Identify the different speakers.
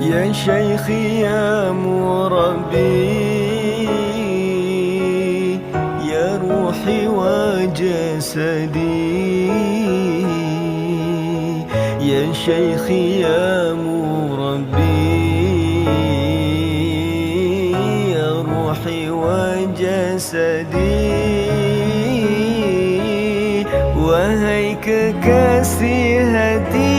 Speaker 1: يا شيخي يا مربي يا روحي وجسدي. يا شيخي يا مربي يا روحي وجسدي. وهيك كاسي هدي